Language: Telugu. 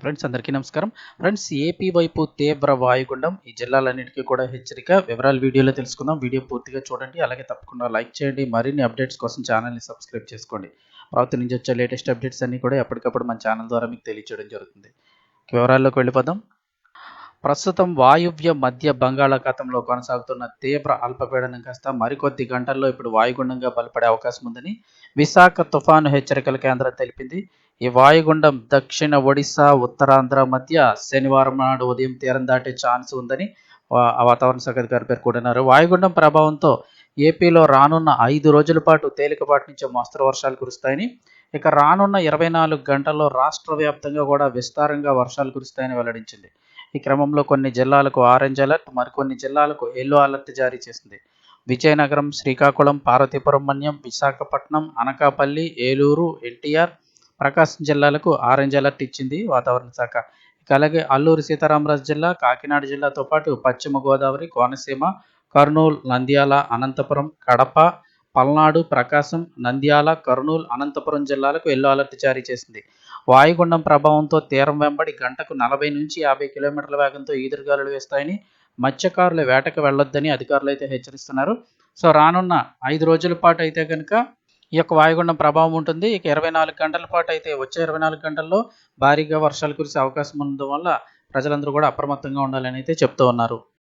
ఫ్రెండ్స్ అందరికీ నమస్కారం. ఫ్రెండ్స్ ఏపీ వైపు తీవ్ర వాయుగుండం. ఈ జిల్లాలన్నిటికీ కూడా హెచ్చరిక వివరాలు వీడియోలో తెలుసుకుందాం. వీడియో పూర్తిగా చూడండి. అలాగే తప్పకుండా లైక్ చేయండి. మరిన్ని అప్డేట్స్ కోసం ఛానల్ని సబ్స్క్రైబ్ చేసుకోండి. ప్రభుత్వం నుంచి వచ్చే లేటెస్ట్ అప్డేట్స్ అన్నీ కూడా ఎప్పటికప్పుడు మన ఛానల్ ద్వారా మీకు తెలియచేయడం జరుగుతుంది. వివరాల్లోకి వెళ్ళిపోదాం. ప్రస్తుతం వాయువ్య మధ్య బంగాళాఖాతంలో కొనసాగుతున్న తీవ్ర అల్పపీడనం కాస్త మరికొద్ది గంటల్లో ఇప్పుడు వాయుగుండంగా బలపడే అవకాశం ఉందని విశాఖ తుఫాను హెచ్చరికల కేంద్రం తెలిపింది. ఈ వాయుగుండం దక్షిణ ఒడిశా ఉత్తరాంధ్ర మధ్య శనివారం నాడు ఉదయం తీరం దాటే ఛాన్స్ ఉందని ఆ వాతావరణ శాఖ అధికారి పేర్కొంటున్నారు వాయుగుండం ప్రభావంతో ఏపీలో రానున్న ఐదు రోజుల పాటు తేలికపాటి నుంచి మోస్తరు వర్షాలు కురుస్తాయని ఇక రానున్న ఇరవై నాలుగు గంటల్లో రాష్ట్ర వ్యాప్తంగా కూడా విస్తారంగా వర్షాలు కురుస్తాయని వెల్లడించింది. ఈ క్రమంలో కొన్ని జిల్లాలకు ఆరెంజ్ అలర్ట్ మరికొన్ని జిల్లాలకు ఎల్లో అలర్ట్ జారీ చేసింది. విజయనగరం శ్రీకాకుళం పార్వతీపురమణ్యం విశాఖపట్నం అనకాపల్లి ఏలూరు ఎన్టీఆర్ ప్రకాశం జిల్లాలకు ఆరెంజ్ అలర్ట్ ఇచ్చింది వాతావరణ శాఖ. ఇక అలాగే అల్లూరు సీతారామరాజు జిల్లా కాకినాడ జిల్లాతో పాటు పశ్చిమ గోదావరి కోనసీమ కర్నూలు నంద్యాల అనంతపురం కడప పల్నాడు ప్రకాశం నంద్యాల కర్నూలు అనంతపురం జిల్లాలకు ఎల్లో అలర్ట్ జారీ చేసింది. వాయుగుండం ప్రభావంతో తీరం వెంబడి గంటకు నలభై నుంచి యాభై కిలోమీటర్ల వేగంతో ఈదురుగాలులు వేస్తాయని మత్స్యకారులు వేటకు వెళ్ళొద్దని అధికారులు అయితే హెచ్చరిస్తున్నారు. సో రానున్న ఐదు రోజుల పాటు అయితే కనుక ఈ యొక్క వాయుగుండం ప్రభావం ఉంటుంది. ఇక ఇరవై నాలుగు గంటల పాటు అయితే వచ్చే ఇరవై నాలుగు గంటల్లో భారీగా వర్షాలు కురిసే అవకాశం ఉండడం వల్ల ప్రజలందరూ కూడా అప్రమత్తంగా ఉండాలని అయితే చెప్తూ ఉన్నారు.